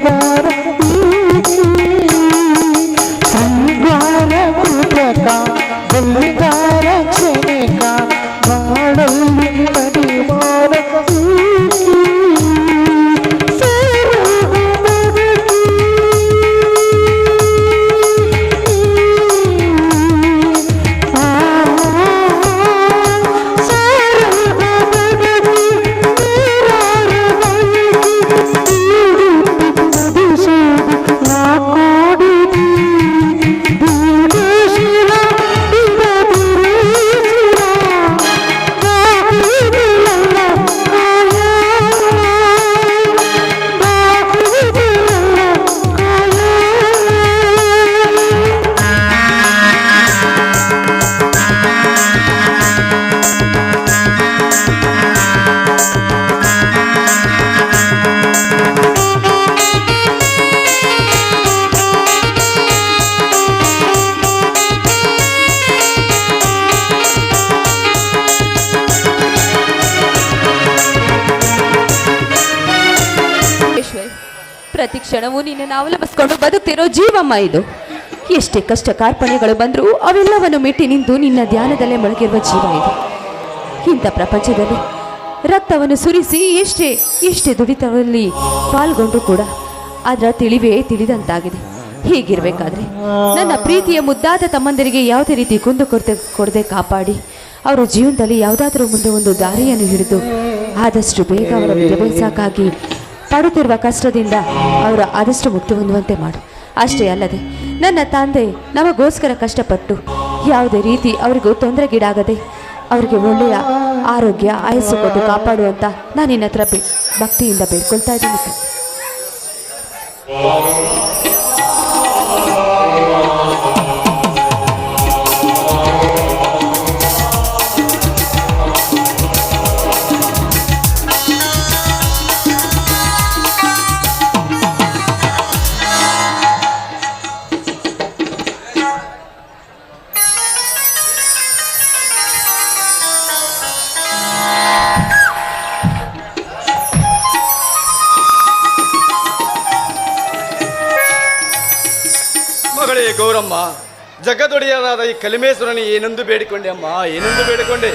একবার ನಿನ್ನನ್ನು ಅವಲಂಬಿಸ್ಕೊಂಡು ಬದುಕ್ತಿರೋ ಜೀವಮ್ಮ ಇದು. ಎಷ್ಟೇ ಕಷ್ಟ ಕಾರ್ಪಣ್ಯಗಳು ಬಂದರೂ ಅವೆಲ್ಲವನ್ನು ಮೆಟ್ಟಿ ನಿಂತು ನಿನ್ನ ಧ್ಯಾನದಲ್ಲೇ ಮುಳುಗಿರುವ ಜೀವ ಇದು. ಇಂಥ ಪ್ರಪಂಚದಲ್ಲಿ ರಕ್ತವನ್ನು ಸುರಿಸಿ ಎಷ್ಟೇ ಎಷ್ಟೇ ದುಡಿತದಲ್ಲಿ ಪಾಲ್ಗೊಂಡು ಕೂಡ ಅದರ ತಿಳಿವೇ ತಿಳಿದಂತಾಗಿದೆ. ಹೀಗಿರಬೇಕಾದ್ರೆ ನನ್ನ ಪ್ರೀತಿಯ ಮುದ್ದಾದ ತಮ್ಮಂದರಿಗೆ ಯಾವುದೇ ರೀತಿ ಕುಂದು ಕೊರತೆ ಕೊಡದೆ ಕಾಪಾಡಿ. ಅವರ ಜೀವನದಲ್ಲಿ ಯಾವುದಾದ್ರೂ ಮುಂದೆ ಒಂದು ದಾರಿಯನ್ನು ಹಿಡಿದು ಆದಷ್ಟು ಬೇಗ ಅವರ ವಿದ್ಯಾಭ್ಯಾಸಕ್ಕಾಗಿ ಪಡುತ್ತಿರುವ ಕಷ್ಟದಿಂದ ಅವರು ಆದಷ್ಟು ಮುಕ್ತಿ ಹೊಂದುವಂತೆ ಮಾಡು. ಅಷ್ಟೇ ಅಲ್ಲದೆ, ನನ್ನ ತಂದೆ ನಮಗೋಸ್ಕರ ಕಷ್ಟಪಟ್ಟು ಯಾವುದೇ ರೀತಿ ಅವರಿಗೂ ತೊಂದರೆಗೀಡಾಗದೆ ಅವರಿಗೆ ಒಳ್ಳೆಯ ಆರೋಗ್ಯ, ಆಯಸ್ಸು ಕೊಟ್ಟು ಕಾಪಾಡುವಂತ ನಾನು ನಿನ್ನ ಹತ್ರ ಭಕ್ತಿಯಿಂದ ಬೇಡ್ಕೊಳ್ತಾ ಇದ್ದೀನಿ. ಜಗದೊಡೆಯರಾದ ಈ ಕಲಿಮೇಶ್ವರನಿ ಏನೆಂದು ಬೇಡಿಕೊಂಡೆ ಅಮ್ಮ? ಏನೆಂದು ಬೇಡಿಕೊಂಡೆ?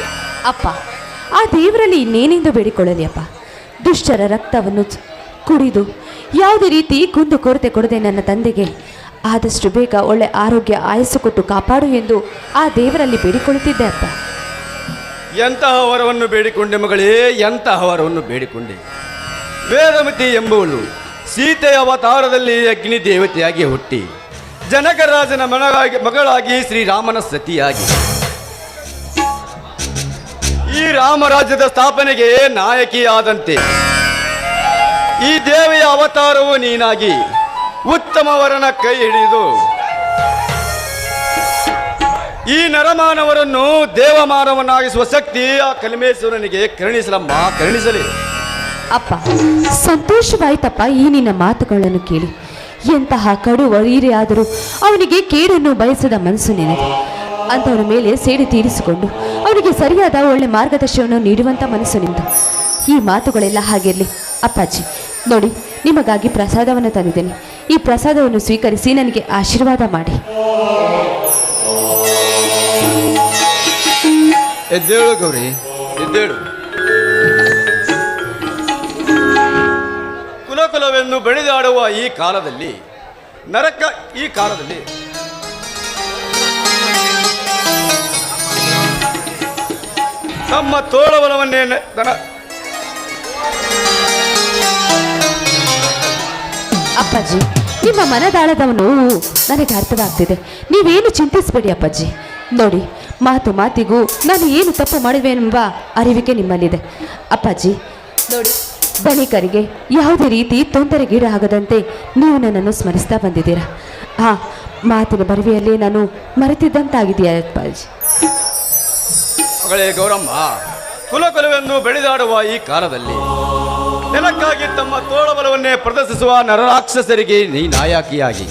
ಅಪ್ಪ ಆ ದೇವರಲ್ಲಿ ಇನ್ನೇನೆಂದು ಬೇಡಿಕೊಳ್ಳಲಿ ಅಪ್ಪ? ದುಷ್ಟರ ರಕ್ತವನ್ನು ಕುಡಿದು ಯಾವುದೇ ರೀತಿ ಕುಂದು ಕೊರತೆ ಕೊಡದೆ ನನ್ನ ತಂದೆಗೆ ಆದಷ್ಟು ಬೇಗ ಒಳ್ಳೆ ಆರೋಗ್ಯ ಆಯಸ್ಸು ಕೊಟ್ಟು ಕಾಪಾಡು ಎಂದು ಆ ದೇವರಲ್ಲಿ ಬೇಡಿಕೊಳ್ಳುತ್ತಿದ್ದೆ ಅಪ್ಪ. ಎಂತಹ ವರವನ್ನು ಬೇಡಿಕೊಂಡೆ ಮಗಳೇ? ಎಂತಹ ವರವನ್ನು ಬೇಡಿಕೊಂಡೆ? ವೇದಮತಿ ಎಂಬುವಳು ಸೀತೆಯ ಅವತಾರದಲ್ಲಿ ಅಗ್ನಿ ದೇವತೆಯಾಗಿ ಹುಟ್ಟಿ. ಜನಕರಾಜನ ಮನಗಾಗಿ ಮಗಳಾಗಿ ಶ್ರೀರಾಮನ ಸತಿಯಾಗಿ. ಈ ರಾಮರಾಜ್ಯದ ಸ್ಥಾಪನೆಗೆ ನಾಯಕಿಯಾದಂತೆ ಈ ದೇವಿಯ ಅವತಾರವು ನೀನಾಗಿ ಉತ್ತಮವರನ ಕೈ ಹಿಡಿದು ಈ ನರಮಾನವರನ್ನು ದೇವಮಾನವನ್ನಾಗಿಸುವ ಶಕ್ತಿ ಆ ಕಲಿಮೇಶ್ವರನಿಗೆ ಕರುಣಿಸಲಮ್ಮ ಕರುಣಿಸಲಿ. ಅಪ್ಪ, ಸಂತೋಷವಾಯ್ತಪ್ಪ ಈ ನಿನ್ನ ಮಾತುಗಳನ್ನು ಕೇಳಿ. ಎಂತಹ ಕಡು ವೀರಿಯಾದರೂ ಅವನಿಗೆ ಕೇಡನ್ನು ಬಯಸದ ಮನಸ್ಸು ನೆನೆದು, ಅಂಥವನ ಮೇಲೆ ಸೇಡಿ ತೀರಿಸಿಕೊಂಡು ಅವನಿಗೆ ಸರಿಯಾದ ಒಳ್ಳೆ ಮಾರ್ಗದರ್ಶನವನ್ನು ನೀಡುವಂಥ ಮನಸ್ಸು ನಿಂತು. ಈ ಮಾತುಗಳೆಲ್ಲ ಹಾಗಿರಲಿ. ಅಪ್ಪಾಜಿ, ನೋಡಿ, ನಿಮಗಾಗಿ ಪ್ರಸಾದವನ್ನು ತಂದಿದ್ದೇನೆ. ಈ ಪ್ರಸಾದವನ್ನು ಸ್ವೀಕರಿಸಿ ನನಗೆ ಆಶೀರ್ವಾದ ಮಾಡಿ. ಎದ್ದೇಳು ಗೌರಿ, ಎದ್ದೇಳು. ಕುಲಕುಲವೆಂದು ಬೆಳೆದಾಡುವ ಈ ಕಾಲದಲ್ಲಿ, ನರಕ ಈ ಕಾಲದಲ್ಲಿ ತಮ್ಮ ತೋಳಬಲವನ್ನೇ ನ- ದನ. ಅಪ್ಪಾಜಿ, ನಿಮ್ಮ ಮನದಾಳದ ನೋವು ನನಗೆ ಅರ್ಥವಾಗ್ತಿದೆ. ನೀವೇನು ಚಿಂತಿಸಬೇಡಿ ಅಪ್ಪಾಜಿ. ನೋಡಿ, ಮಾತು ಮಾತಿಗೂ ನಾನು ಏನು ತಪ್ಪು ಎಂಬ ಅರಿವಿಕೆ ನಿಮ್ಮಲ್ಲಿದೆ. ಅಪ್ಪಾಜಿ, ನೋಡಿ. ಧನಿಕರಿಗೆ ಯಾವುದೇ ರೀತಿ ತೊಂದರೆಗೀಡಾಗದಂತೆ ನೀವು ನನ್ನನ್ನು ಸ್ಮರಿಸ್ತಾ ಬಂದಿದ್ದೀರಾ? ಆ, ಮಾತಿನ ಬರುವೆಯಲ್ಲಿ ನಾನು ಮರೆತಿದ್ದಂತಾಗಿದೆಯಾ ಮಗಳೇ ಗೌರಮ್ಮ, ಕುಲಕುಲವೆಂದು ಬೆಳೆದಾಡುವ ಈ ಕಾಲದಲ್ಲಿ ನೆಲಕ್ಕಾಗಿ ತಮ್ಮ ತೋಳಬಲವನ್ನೇ ಪ್ರದರ್ಶಿಸುವ ನರರಾಕ್ಷಸರಿಗೆ ನೀ ನಾಯಕಿಯಾಗಿ.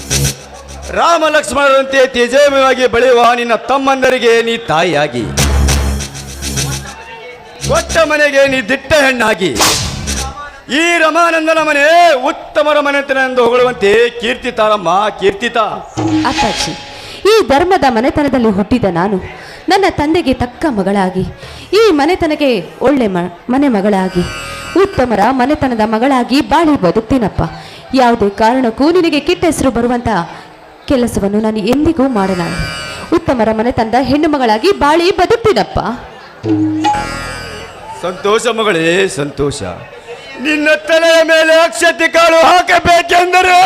ರಾಮ ಲಕ್ಷ್ಮಣರಂತೆ ತೇಜಮಯವಾಗಿ ಬೆಳೆಯುವ ನಿನ್ನ ತಮ್ಮಂದರಿಗೆ ನೀ ತಾಯಿಯಾಗಿ. ಕೊಟ್ಟ ಮನೆಗೆ ನೀ ದಿಟ್ಟ ಹೆಣ್ಣಾಗಿ ಈ ರಮಾನಂದನ ಮನೆ ಉತ್ತಮರ ಮನೆತನ ಎಂದು ಹೊಗಳುವಂತೆ ಕೀರ್ತಿತಾರಮ್ಮ ಕೀರ್ತಿತ. ಅಪ್ಪಾಜಿ ಈ ಧರ್ಮದ ಮನೆತನದಲ್ಲಿ ಹುಟ್ಟಿದ ನಾನು ನನ್ನ ತಂದೆಗೆ ತಕ್ಕ ಮಗಳಾಗಿ ಈ ಮನೆತನಕ್ಕೆ ಒಳ್ಳೆ ಮ ಮನೆ ಮಗಳಾಗಿ ಉತ್ತಮರ ಮನೆತನದ ಮಗಳಾಗಿ ಬಾಳಿ ಬದುಕ್ತೀನಪ್ಪ. ಯಾವುದೇ ಕಾರಣಕ್ಕೂ ನಿನಗೆ ಕೆಟ್ಟ ಹೆಸರು ಬರುವಂತ ಕೆಲಸವನ್ನು ನಾನು ಎಂದಿಗೂ ಮಾಡಲಾರೆ. ಉತ್ತಮರ ಮನೆತನದ ಹೆಣ್ಣು ಮಗಳಾಗಿ ಬಾಳಿ ಬದುಕ್ತೀನಪ್ಪ. ಸಂತೋಷ ಮಗಳೇ ಸಂತೋಷ. ನಿನ್ನ ತಲೆಯ ಮೇಲೆ ಅಕ್ಷತೆ ಕಾಳು ಹಾಕಬೇಕೆಂದರೆ.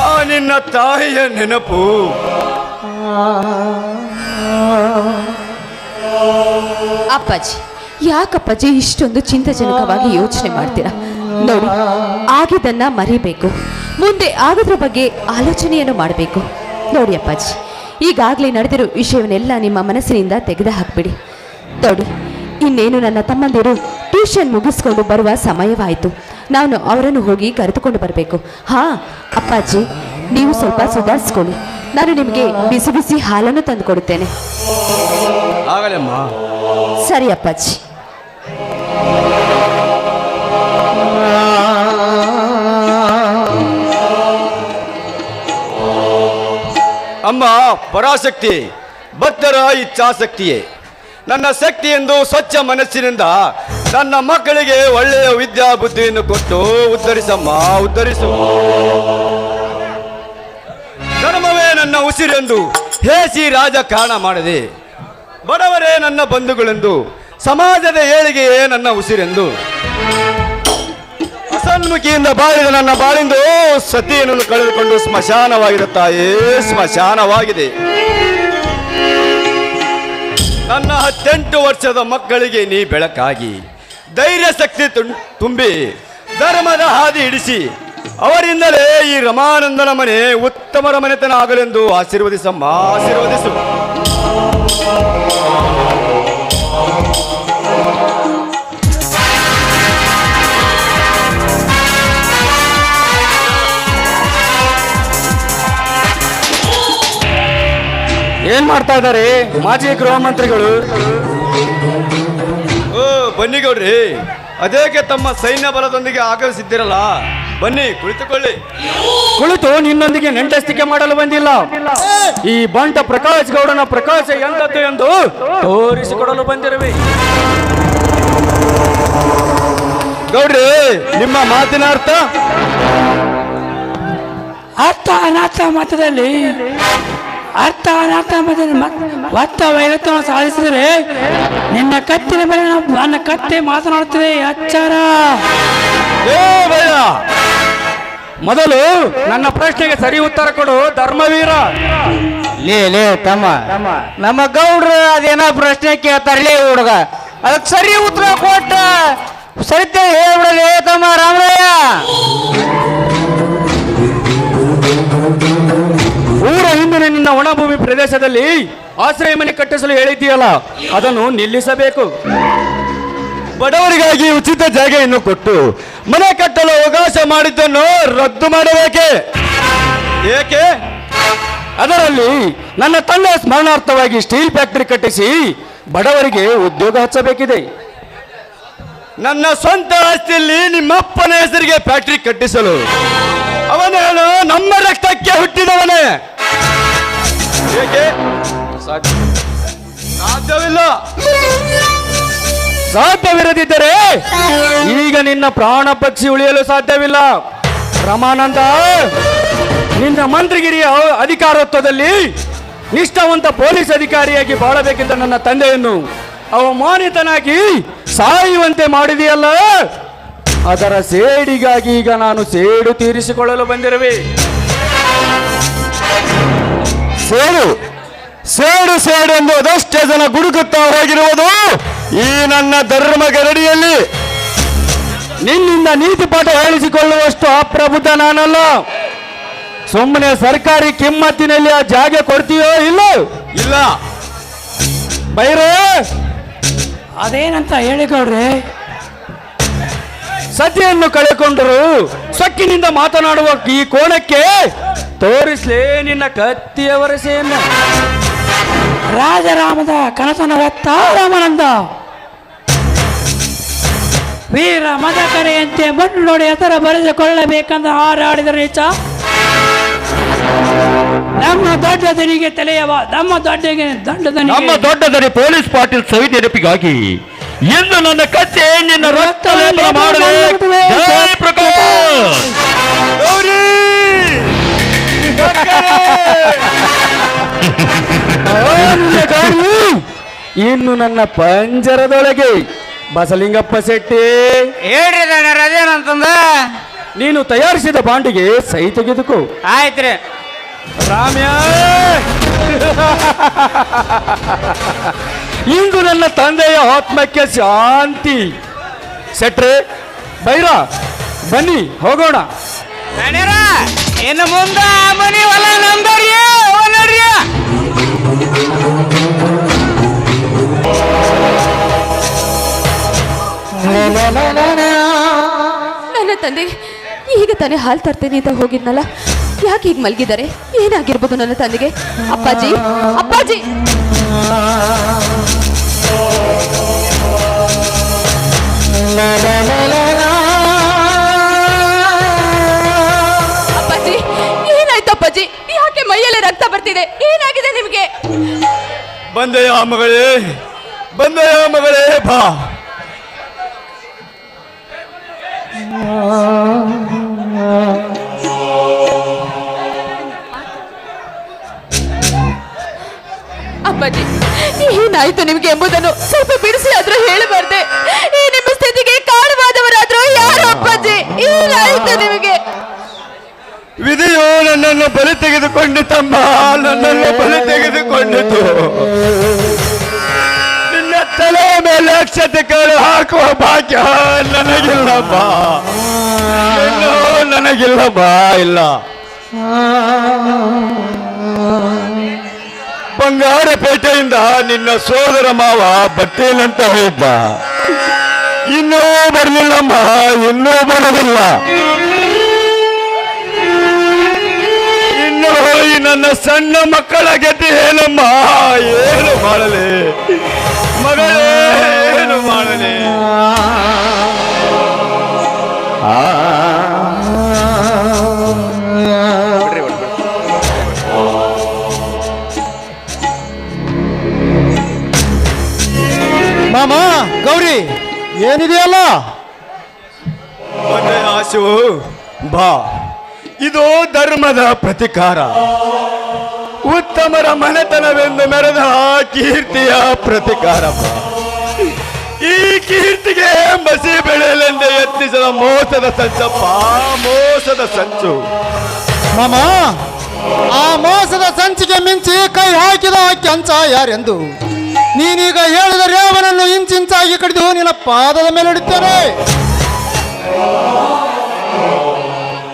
ಆ ನಿನ್ನ ತಾಯಿಯ ನೆನಪು. ಅಪ್ಪಾಜಿ, ಯಾಕಪ್ಪಾಜಿ ಇಷ್ಟೊಂದು ಚಿಂತಾಜನಕವಾಗಿ ಯೋಚನೆ ಮಾಡ್ತೀರಾ? ನೋಡಿ, ಆಗಿದ್ದನ್ನ ಮರಿಬೇಕು. ಮುಂದೆ ಆಗದ್ರ ಬಗ್ಗೆ ಆಲೋಚನೆಯನ್ನು ಮಾಡಬೇಕು. ನೋಡಿ ಅಪ್ಪಾಜಿ, ಈಗಾಗಲೇ ನಡೆದಿರೋ ವಿಷಯವನ್ನೆಲ್ಲ ನಿಮ್ಮ ಮನಸ್ಸಿನಿಂದ ತೆಗೆದು ಹಾಕ್ಬಿಡಿ ನೋಡಿ ಇನ್ನೇನು ನನ್ನ ತಮ್ಮಂದಿರು ಟ್ಯೂಷನ್ ಮುಗಿಸ್ಕೊಂಡು ಬರುವ ಸಮಯವಾಯಿತು. ನಾನು ಅವರನ್ನು ಹೋಗಿ ಕರೆದುಕೊಂಡು ಬರಬೇಕು. ಹಾ ಅಪ್ಪಾಜಿ ನೀವು ಸ್ವಲ್ಪ ಸುಧಾರಿಸ್ಕೊಳ್ಳಿ. ನಾನು ನಿಮಗೆ ಬಿಸಿ ಬಿಸಿ ಹಾಲನ್ನು ತಂದು ಕೊಡುತ್ತೇನೆ ಸರಿ ಅಪ್ಪಾಜಿ. ಅಮ್ಮ ಪರಾಶಕ್ತಿ ಭಕ್ತರ ಇಚ್ಛಾಶಕ್ತಿಯೇ. ನನ್ನ ಶಕ್ತಿ ಎಂದು ಸ್ವಚ್ಛ ಮನಸ್ಸಿನಿಂದ ನನ್ನ ಮಕ್ಕಳಿಗೆ ಒಳ್ಳೆಯ ವಿದ್ಯಾ ಬುದ್ಧಿಯನ್ನು ಕೊಟ್ಟು ಉದ್ಧರಿಸಮ್ಮ, ಉದ್ಧರಿಸು. ಧರ್ಮವೇ ನನ್ನ ಉಸಿರೆಂದು ಹೇಸಿ ರಾಜಕಾರಣ ಮಾಡದೆ. ಬಡವರೇ ನನ್ನ ಬಂಧುಗಳೆಂದು, ಸಮಾಜದ ಏಳಿಗೆಯೇ ನನ್ನ ಉಸಿರೆಂದು. ಅಸನ್ಮುಖಿಯಿಂದ ಬಾಳಿದ ನನ್ನ ಬಾಳಿಂದು ಸತಿಯನ್ನು ಕಳೆದುಕೊಂಡು ಸ್ಮಶಾನವಾಗಿರುತ್ತಾಯೇ ಸ್ಮಶಾನವಾಗಿದೆ. ನನ್ನ ಹತ್ತೆಂಟು ವರ್ಷದ ಮಕ್ಕಳಿಗೆ ನೀ ಬೆಳಕಾಗಿ, ಧೈರ್ಯ ಶಕ್ತಿ ತುಂಬಿ, ಧರ್ಮದ ಹಾದಿ ಹಿಡಿಸಿ, ಅವರಿಂದಲೇ ಈ ರಮಾನಂದನ ಮನೆ ಉತ್ತಮರ ಮನೆತನ ಆಗಲೆಂದು ಆಶೀರ್ವದಿಸಮ್ಮ, ಆಶೀರ್ವದಿಸು. ಏನ್ ಮಾಡ್ತಾ ಇದ್ದಾರೆ? ಮಾಜಿ ಗೃಹ ಮಂತ್ರಿಗಳು. ಓ ಬನ್ನಿ ಗೌಡ್ರಿ. ಅದೇಕೆ ತಮ್ಮ ಸೈನ್ಯ ಬಲದೊಂದಿಗೆ ಆಗಮಿಸಿದ್ದೀರಲ್ಲ? ಬನ್ನಿ ಕುಳಿತುಕೊಳ್ಳಿ. ಕುಳಿತು ನಿನ್ನೊಂದಿಗೆ ನೆಂಟಸ್ತಿಕೆ ಮಾಡಲು ಬಂದಿಲ್ಲ. ಈ ಬಂಟ ಪ್ರಕಾಶ್ ಗೌಡನ ಪ್ರಕಾಶ ಎಂದದ್ದು ಎಂದು ತೋರಿಸಿಕೊಡಲು ಬಂದಿರುವೆ. ಗೌಡ್ರಿ ನಿಮ್ಮ ಮಾತಿನ ಅರ್ಥ? ಅರ್ಥ ಅನಾಥ ಮತದಲ್ಲಿ ಅರ್ಥ ಅನರ್ಥ ಒತ್ತ ವೈರತ್ವವನ್ನು ಸಾಧಿಸಿದರೆ ನಿನ್ನ ಕತ್ತಿನ ಮೇಲೆ ನನ್ನ ಕತ್ತೆ ಮಾತನಾಡುತ್ತದೆ ಅಚ್ಚಾರ. ಏ ಭಯ. ಮೊದಲು ನನ್ನ ಪ್ರಶ್ನೆಗೆ ಸರಿ ಉತ್ತರ ಕೊಡು ಧರ್ಮವೀರ. ಲೇ ಲೇ ತಮ್ಮ. ನಮ್ಮ ಗೌಡ್ರು ಅದೇನೋ ಪ್ರಶ್ನೆ ಕೇಳ್ತಾರಲೇ ಹುಡುಗ. ಅದಕ್ಕೆ ಸರಿ ಉತ್ತರ ಕೊಟ್ಟ. ಸರಿತೆ ಹೇಳ್ಬಿಡಲೇ ತಮ್ಮ ರಾಮಯ್ಯ. ಊರ ಹಿಂದಿನ ನಿನ್ನ ಒಣಭೂಮಿ ಪ್ರದೇಶದಲ್ಲಿ ಆಶ್ರಯ ಮನೆ ಕಟ್ಟಿಸಲು ಹೇಳಿದ್ದೀಯಲ್ಲ ಅದನ್ನು ನಿಲ್ಲಿಸಬೇಕು. ಬಡವರಿಗಾಗಿ ಉಚಿತ ಜಾಗೆಯನ್ನು ಕೊಟ್ಟು ಮನೆ ಕಟ್ಟಲು ಅವಕಾಶ ಮಾಡಿದ್ದನ್ನು ರದ್ದು ಮಾಡಬೇಕೆ? ಏಕೆ? ಅದರಲ್ಲಿ ನನ್ನ ತಂದೆ ಸ್ಮರಣಾರ್ಥವಾಗಿ ಸ್ಟೀಲ್ ಫ್ಯಾಕ್ಟರಿ ಕಟ್ಟಿಸಿ ಬಡವರಿಗೆ ಉದ್ಯೋಗ ಹಚ್ಚಬೇಕಿದೆ. ನನ್ನ ಸ್ವಂತ ಆಸ್ತಿಯಲ್ಲಿ ನಿಮ್ಮಪ್ಪನ ಹೆಸರಿಗೆ ಫ್ಯಾಕ್ಟರಿ ಕಟ್ಟಿಸಲು. ಅವನೇನು ನಮ್ಮ ರಕ್ತಕ್ಕೆ ಹುಟ್ಟಿದವನೇ. ಏಕೆ? ಸಾಧ್ಯವಿಲ್ಲ. ಸಾಧ್ಯವಿರದಿದ್ದರೆ ಈಗ ನಿನ್ನ ಪ್ರಾಣ ಪಕ್ಷಿ ಉಳಿಯಲು ಸಾಧ್ಯವಿಲ್ಲ. ರಮಾನಂದ ನಿನ್ನ ಮಂತ್ರಿಗಿರಿಯ ಅಧಿಕಾರತ್ವದಲ್ಲಿ ನಿಷ್ಠಾವಂತ ಪೊಲೀಸ್ ಅಧಿಕಾರಿಯಾಗಿ ಬಾಳಬೇಕಿದ್ದ ನನ್ನ ತಂದೆಯನ್ನು ಅವಮಾನಿತನಾಗಿ ಸಾಯುವಂತೆ ಮಾಡಿದೆಯಲ್ಲ? ಅದರ ಸೇಡಿಗಾಗಿ ಈಗ ನಾನು ಸೇಡು ತೀರಿಸಿಕೊಳ್ಳಲು ಬಂದಿರುವೆ. ಸೇಡು ಸೇಡು ಸೇಡು ಎಂದು ಅದಷ್ಟೇ ಜನ ಗುಡುಕುತ್ತಾ ಹೋಗಿರುವುದು ಈ ನನ್ನ ಧರ್ಮ ಗರಡಿಯಲ್ಲಿ. ನಿನ್ನಿಂದ ನೀತಿ ಪಾಠ ಹೇಳಿಸಿಕೊಳ್ಳುವಷ್ಟು ಅಪ್ರಬುದ್ಧ ನಾನಲ್ಲ. ಸುಮ್ಮನೆ ಸರ್ಕಾರಿ ಕಿಮ್ಮತ್ತಿನಲ್ಲಿ ಆ ಜಾಗ ಕೊಡ್ತೀಯೋ ಇಲ್ಲ? ಇಲ್ಲ. ಬೈರೇ! ಅದೇನಂತ ಹೇಳಿ ಗೌಡ್ರೆ? ಸತಿಯನ್ನು ಕಳೆಕೊಂಡರು. ಸೊಕ್ಕಿನಿಂದ ಮಾತನಾಡುವ ಈ ಕೋಣಕ್ಕೆ ತೋರಿಸ್ಲೇ ನಿನ್ನ ಕತ್ತಿಯ ವರಸೆಯನ್ನು ರಾಜರಾಮದ ಕನಸನ ಹೊತ್ತ ರಾಮಾನಂದ. ವೀರ ಮದಕರೆಯಂತೆ ಮಣ್ಣು ನೋಡಿ ಹೆಸರ ಬರೆದುಕೊಳ್ಳಬೇಕಂದ ಹಾರಾಡಿದ ನೀಚ. ನಮ್ಮ ದೊಡ್ಡ ದನಿಗೆ ತಲೆಯವ ನಮ್ಮ ದೊಡ್ಡಗೆ ದೊಡ್ಡ ನಮ್ಮ ದನಿಗೆ ದೊಡ್ಡ ದನಿ ಪೊಲೀಸ್ ಪಾಟೀಲ್ ಸವಿ ನೆನಪಿಗಾಗಿ ಎಂದು ನನ್ನ ಕತ್ತೆ ನಿನ್ನ ರಕ್ತ ಲೇಪನ ಮಾಡಲೇ ಜಯ ಪ್ರಕಾಶ್. ಗೌರಿ! ಇನ್ನು ನನ್ನ ಪಂಜರದೊಳಗೆ ಬಸಲಿಂಗಪ್ಪ ಶೆಟ್ಟಿ. ಹೇಳ್ರಿ ದಣ್ಯರ ಅದೇನಂತಂದ? ನೀನು ತಯಾರಿಸಿದ ಬಾಂಡಿಗೆ ಸಹಿ ತೆಗೆದುಕೋ. ಆಯ್ತ್ರಿ. ರಾಮ್ಯ! ಇಂದು ನನ್ನ ತಂದೆಯ ಆತ್ಮಕ್ಕೆ ಶಾಂತಿ. ಸೆಟ್ರೆ ಬೈರ ಬನ್ನಿ ಹೋಗೋಣ. ಏನು ಇನ್ನು ಮುಂದ ಮನಿ ಹೊಲ ನನ್ನ ತಂದೆ ಈಗ ತಾನೇ ಹಾಲು ತರ್ತೇನೆ ಅಂತ ಹೋಗಿದ್ನಲ್ಲ? ಯಾಕೆ ಈಗ ಮಲಗಿದ್ದಾರೆ? ಏನಾಗಿರ್ಬೋದು ನನ್ನ ತಂದೆಗೆ? ಅಪ್ಪಾಜಿ ಅಪ್ಪಾಜಿ. ಅಪ್ಪಾಜಿ ಏನಾಯ್ತು ಅಪ್ಪಾಜಿ? ಯಾಕೆ ಮೈಯಲ್ಲಿ ರಕ್ತ ಬರ್ತಿದೆ? ಏನಾಗಿದೆ ನಿಮಗೆ? ಬಂದೆಯ ಮಗಳೇ? ಬಂದೆಯ ಮಗಳೇ? ಬಾ. ಅಪ್ಪಾಜಿ ಏನಾಯ್ತು ನಿಮ್ಗೆ ಎಂಬುದನ್ನು ಸ್ವಲ್ಪ ಬಿಡಿಸಿ, ಆದ್ರೂ ಹೇಳಬಾರ್ದೆ. ಈ ನಿಮ್ಮ ಸ್ಥಿತಿಗೆ ಕಾರಣವಾದವರಾದ್ರೂ ಯಾರು, ಅಪ್ಪಾಜಿ? ಏನಾಯ್ತು ನಿಮಗೆ? ವಿಧಿಯೋ ನನ್ನನ್ನು ಬಲಿ ತೆಗೆದುಕೊಂಡಿತಮ್ಮ ನನ್ನನ್ನು ಬಲಿ ತೆಗೆದುಕೊಂಡಿತು ನಿನ್ನ ತಲೆ ಮೇಲೆ ಅಕ್ಷತೆ ಹಾಕುವ ಭಾಗ್ಯ ನನಗಿಲ್ಲ ಬಾ ನನಗಿಲ್ಲ ಬಾ ಇಲ್ಲ. ಬಂಗಾರಪೇಟೆಯಿಂದ ನಿನ್ನ ಸೋದರ ಮಾವ ಬಟ್ಟೇನಂತ ಹೋಗಿದ್ದ ಇನ್ನೂ ಬರಲಿಲ್ಲಮ್ಮ, ಇನ್ನೂ ಬರೋದಿಲ್ಲ. ಇನ್ನು ನನ್ನ ಸಣ್ಣ ಮಕ್ಕಳ ಗತಿ ಏನಮ್ಮ ಏನು ಮಾಡಲಿ. ಮಗಳೇ ಏನಿದೆಯಲ್ಲ? ಆಶು ಬಾ. ಇದು ಧರ್ಮದ ಪ್ರತಿಕಾರ. ಉತ್ತಮರ ಮನೆತನವೆಂದು ಮೆರೆದ ಕೀರ್ತಿಯ ಪ್ರತಿಕಾರ. ಈ ಕೀರ್ತಿಗೆ ಮಸಿ ಬೆಳೆಯಲೆಂದೇ ಯತ್ನಿಸಿದ ಮೋಸದ ಸಂಚಪ್ಪ ಮೋಸದ ಸಂಚು. ಮಾಮ ಆ ಮೋಸದ ಸಂಚಿಗೆ ಮಿಂಚಿ ಕೈ ಹಾಕಿದ ಕೆಂಚ ಯಾರೆಂದು? ನೀನೀಗ ಹೇಳಿದ ರೇವನನ್ನು ಇಂಚಿಂಚಾಗಿ ಕಡಿದು ನಿನ್ನ ಪಾದದ ಮೇಲೆ ಇಡುತ್ತೇನೆ.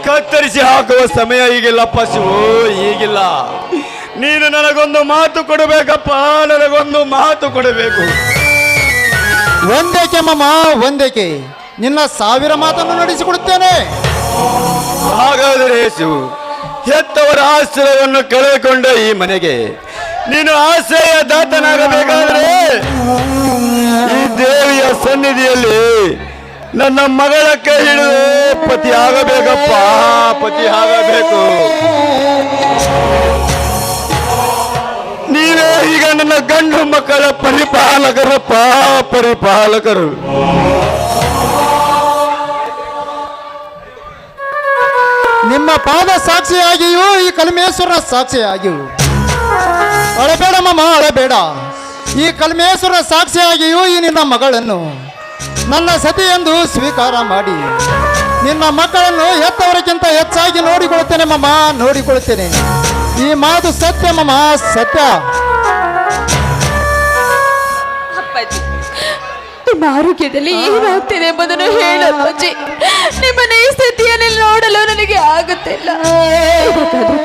ಕತ್ತರಿಸಿ ಹಾಕುವ ಸಮಯ ಈಗಿಲ್ಲಪ್ಪ ಶಿವು ಈಗಿಲ್ಲ. ನೀನು ನನಗೊಂದು ಮಾತು ಕೊಡಬೇಕಪ್ಪ ನನಗೊಂದು ಮಾತು ಕೊಡಬೇಕು. ಒಂದೇಕೆ ಮಮ್ಮ ಒಂದೇಕೆ? ನಿನ್ನ ಸಾವಿರ ಮಾತನ್ನು ನಡೆಸಿಕೊಡುತ್ತೇನೆ. ಹಾಗಾದರೆ ಶಿವು ಹೆತ್ತವರ ಆಶ್ರಯವನ್ನು ಕಳೆದುಕೊಂಡ ಈ ಮನೆಗೆ ನೀನು ಆಶ್ರಯ ದಾತನಾಗಬೇಕಾದ್ರೆ ಈ ದೇವಿಯ ಸನ್ನಿಧಿಯಲ್ಲಿ ನನ್ನ ಮಗಳ ಕೈ ಹಿಡಿದು ಪತಿ ಆಗಬೇಕಪ್ಪ, ಪತಿ ಆಗಬೇಕು. ನೀವೇ ಈಗ ನನ್ನ ಗಂಡು ಮಕ್ಕಳ ಪರಿಪಾಲಕರಪ್ಪ, ಪರಿಪಾಲಕರು. ನಿಮ್ಮ ಪಾದ ಸಾಕ್ಷಿಯಾಗಿಯೂ ಈ ಕಲ್ಮೇಶ್ವರ ಸಾಕ್ಷಿಯಾಗಿಯೂ. ಅಳಬೇಡ ಮಾಮ ಅಳಬೇಡ. ಈ ಕಲ್ಮೇಶ್ವರ ಸಾಕ್ಷಿಯಾಗಿಯೂ ಈ ನಿನ್ನ ಮಗಳನ್ನು ನನ್ನ ಸತಿ ಎಂದು ಸ್ವೀಕಾರ ಮಾಡಿ. ನಿನ್ನ ಮಕ್ಕಳನ್ನು ಹೆತ್ತವರಿಗಿಂತ ಹೆಚ್ಚಾಗಿ ನೋಡಿಕೊಳ್ತೇನೆ ಮಮ್ಮ ನೋಡಿಕೊಳ್ತೇನೆ ಈ ಮಾತು ಸತ್ಯ ಮಮ್ಮ ಸತ್ಯ. ನಿಮ್ಮ ಆರೋಗ್ಯದಲ್ಲಿ ಏನಾಗ್ತಿದೆ ಎಂಬುದನ್ನು ಹೇಳಿ ಅಪ್ಪಾಜಿ. ನಿಮ್ಮನ್ನ ಈ ಸ್ಥಿತಿಯಲ್ಲಿ ನೋಡಲು ನನಗೆ ಆಗುತ್ತಿಲ್ಲ.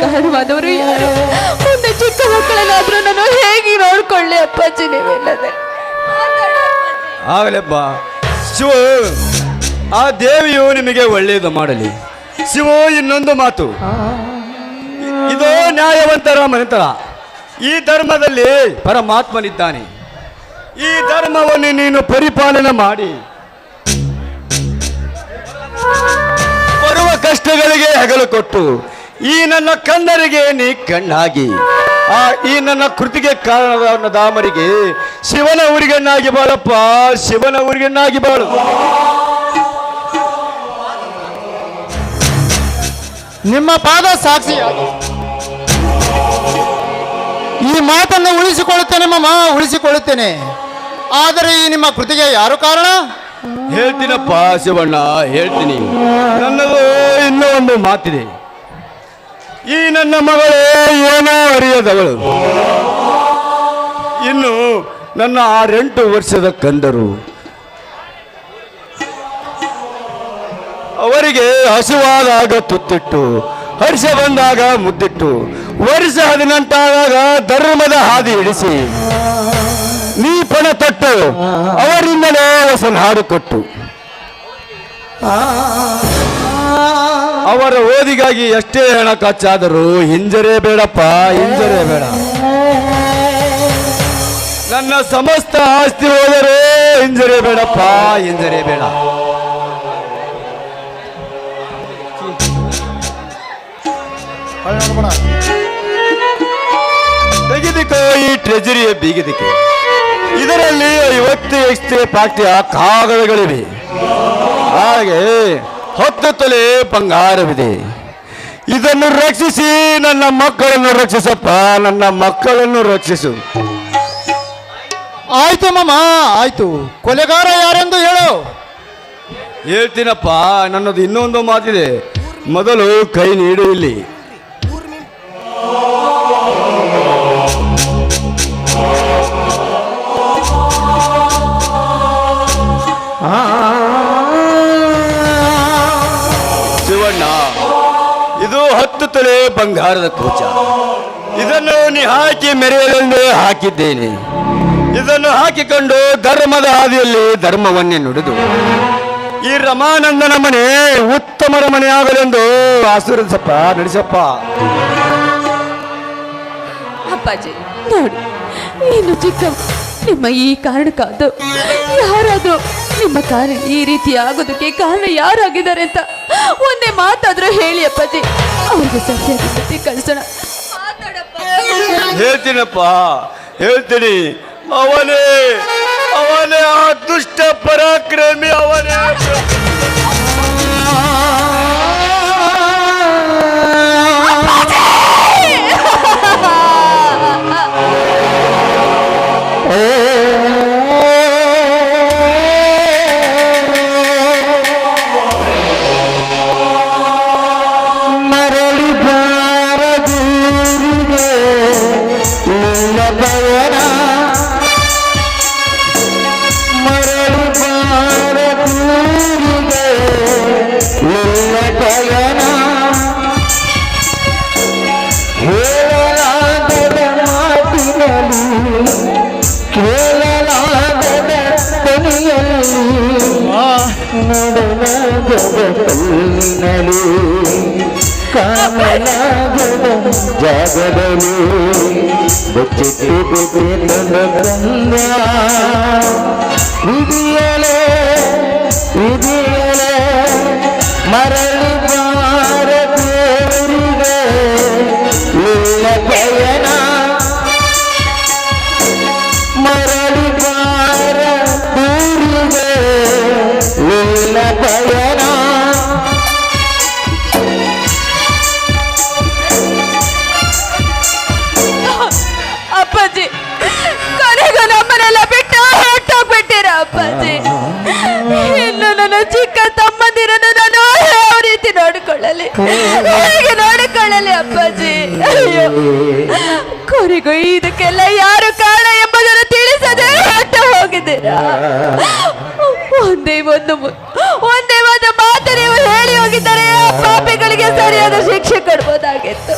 ಕಾರಣವಾದವರು ಯಾರು? ಚಿಕ್ಕ ಮಕ್ಕಳನ್ನಾದ್ರೂ ನಾನು ಹೇಗೆ ನೋಡ್ಕೊಳ್ಳಿ, ಅಪ್ಪಾಜಿ, ನೀವಿಲ್ಲದೆ? ಆಗಲಪ್ಪ ಶಿವ, ಆ ದೇವಿಯು ನಿಮಗೆ ಒಳ್ಳೆಯದು ಮಾಡಲಿ. ಶಿವ, ಇನ್ನೊಂದು ಮಾತು. ಇದು ನ್ಯಾಯವಂತರ ಮನೆತನ. ಈ ಧರ್ಮದಲ್ಲಿ ಪರಮಾತ್ಮನಿದ್ದಾನೆ. ಈ ಧರ್ಮವನ್ನು ನೀನು ಪರಿಪಾಲನೆ ಮಾಡಿ. ಬರುವ ಕಷ್ಟಗಳಿಗೆ ಹೆಗಲು ಕೊಟ್ಟು, ಈ ನನ್ನ ಕಣ್ಣರಿಗೆ ನೀ ಕಣ್ಣಾಗಿ. ಆ, ಈ ನನ್ನ ಕೃತಿಗೆ ಕಾರಣದ ದಾಮರಿಗೆ ಶಿವನ ಊರಿಗನ್ನಾಗಿ ಬಾಳಪ್ಪ, ಶಿವನ ಊರಿಗನ್ನಾಗಿ ಬಾಳು. ನಿಮ್ಮ ಪಾದ ಸಾಕ್ಷಿ ಈ ಮಾತನ್ನು ಉಳಿಸಿಕೊಳ್ಳುತ್ತೇನೆ ಮಮ್ಮ ಉಳಿಸಿಕೊಳ್ಳುತ್ತೇನೆ. ಆದರೆ ಈ ನಿಮ್ಮ ಕೃತಿಗೆ ಯಾರು ಕಾರಣ? ಹೇಳ್ತೀನಪ್ಪ ಶಿವಣ್ಣ, ಹೇಳ್ತೀನಿ. ನನ್ನದು ಇನ್ನೂ ಒಂದು ಮಾತಿದೆ. ಈ ನನ್ನ ಮಗಳೇ ಏನೋ ಅರಿಯದವಳು. ಇನ್ನು ನನ್ನ ಆರೆಂಟು ವರ್ಷದ ಕಂದರು. ಅವರಿಗೆ ಹಸುವಾದಾಗ ತುತ್ತಿಟ್ಟು, ಹರ್ಷ ಬಂದಾಗ ಮುದ್ದಿಟ್ಟು, ವರ್ಷ ಹದಿನೆಂಟಾದಾಗ ಧರ್ಮದ ಹಾದಿ ಇಳಿಸಿ ನೀ ಪಣ ತೊಟ್ಟು, ಅವರಿಂದಲೇ ಹೊಸ ಹಾಡು ಕೊಟ್ಟು. ಅವರ ಓದಿಗಾಗಿ ಎಷ್ಟೇ ಹಣ ಕಚ್ಚಾದರೂ ಹಿಂಜರೇ ಬೇಡಪ್ಪ, ಹಿಂಜರೇ ಬೇಡ. ನನ್ನ ಸಮಸ್ತ ಆಸ್ತಿ ಹೋದರೆ ಹಿಂಜರೇ ಬೇಡಪ್ಪ, ಹಿಂಜರೇ ಬೇಡ. ತೆಗೆದಿಕೋ ಈ ಟ್ರೆಜರಿಯ ಬೀಗದಿಕೆ. ಇದರಲ್ಲಿ ಐವತ್ತು ಎಕ್ಸ್ಟ್ರೇ ಪಾರ್ಟಿಯ ಕಾಗದಗಳಿವೆ. ಹಾಗೆ ಹತ್ತು ತಲೆ ಬಂಗಾರವಿದೆ. ಇದನ್ನು ರಕ್ಷಿಸಿ ನನ್ನ ಮಕ್ಕಳನ್ನು ರಕ್ಷಿಸಪ್ಪ ನನ್ನ ಮಕ್ಕಳನ್ನು ರಕ್ಷಿಸು. ಆಯ್ತು ಮಮ್ಮ ಆಯ್ತು. ಕೊಲೆಗಾರ ಯಾರೆಂದು ಹೇಳು? ಹೇಳ್ತೀನಪ್ಪ ನನ್ನದು ಇನ್ನೊಂದು ಮಾತಿದೆ. ಮೊದಲು ಕೈ ನೀಡು ಇಲ್ಲಿ. ಬಂಗಾರದ ಕೋಚ ಇದನ್ನು ಹಾಕಿ ಮೆರೆಯಲೆಂದು ಹಾಕಿದ್ದೇನೆ. ಇದನ್ನು ಹಾಕಿಕೊಂಡು ಧರ್ಮದ ಹಾದಿಯಲ್ಲಿ ಧರ್ಮವನ್ನೇ ನುಡಿದು. ಈ ರಮಾನಂದನ ಮನೆ ಉತ್ತಮರ ಮನೆಯಾಗಲೆಂದು ಆಶೀರ್ವದಿಸಪ್ಪ, ನಡೆಸಪ್ಪ. ಅಪ್ಪಾಜಿ, ನೋಡಿ, ನೀನು ಚಿಕ್ಕ, ನಿಮ್ಮ ಈ ಕಾರಣಕ್ಕಾದ ಯಾರಾದ್ರೂ ನಿಮ್ಮ ಕಾರಣ ಈ ರೀತಿ ಆಗೋದಕ್ಕೆ ಕಾರಣ ಯಾರಾಗಿದ್ದಾರೆ ಅಂತ ಒಂದೇ ಮಾತಾದ್ರೂ ಹೇಳಿ ಅಪ್ಪಾಜಿ. ಅವ್ರಿಗೆ ಸತ್ಯಾಗಿ ಸತ್ಯ ಹೇಳ್ತೀನಪ್ಪ, ಹೇಳ್ತೀನಿ. ಅವನೇ ಅವನೇ ಆ ದುಷ್ಟ ಪರಾಕ್ರಮಿ, ಅವನೇ కన్నలు కామలాగడం జాగడలు చెట్టు పెట్టిన ಹೇಗೆ ನೋಡಿಕೊಳ್ಳಲಿ ಅಪ್ಪಾಜಿ? ಅಯ್ಯೋ. ಕೊನೆಗೂ ಇದಕ್ಕೆಲ್ಲ ಯಾರು ಕಾರಣ ಎಂಬುದನ್ನು ತಿಳಿಸದೆ ಹೊರಟು ಹೋಗಿದ್ದೀರಾ ಒಂದೇ ಒಂದು ಒಂದೇ ಒಂದು ಮಾತು ನೀವು ಹೇಳಿ ಹೋಗಿದ್ದಾರೆ ಪಾಪಿಗಳಿಗೆ ಸರಿಯಾದ ಶಿಕ್ಷೆ ಕೊಡ್ಬೋದಾಗಿತ್ತು.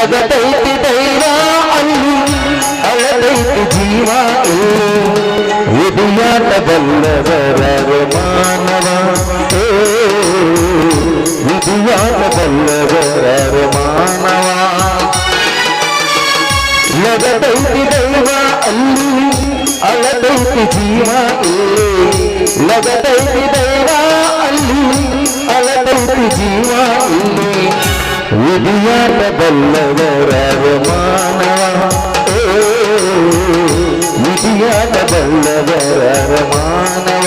ಲಗದೈತಿ ದೈವ ಅಲ್ಲಿ ಅಳದೈತಿ ಜೀವ ವಿಧಿಯಾಟ ಬಲ್ಲವರ ಮಾನವ. ವಿಧಿಯಾಟ ಬಲ್ಲವರ ಮಾನವ. ಲಗದೈತಿ ದೈವ ಅಲ್ಲಿ ಅಳದೈತಿ ಜೀವ ಇಲ್ಲಿ ವಿಧಿಯಾಟದಲ್ಲವರ ರಮಾನ ವಿಧಿಯಾಟದಲ್ಲವರ ರಮಾನವ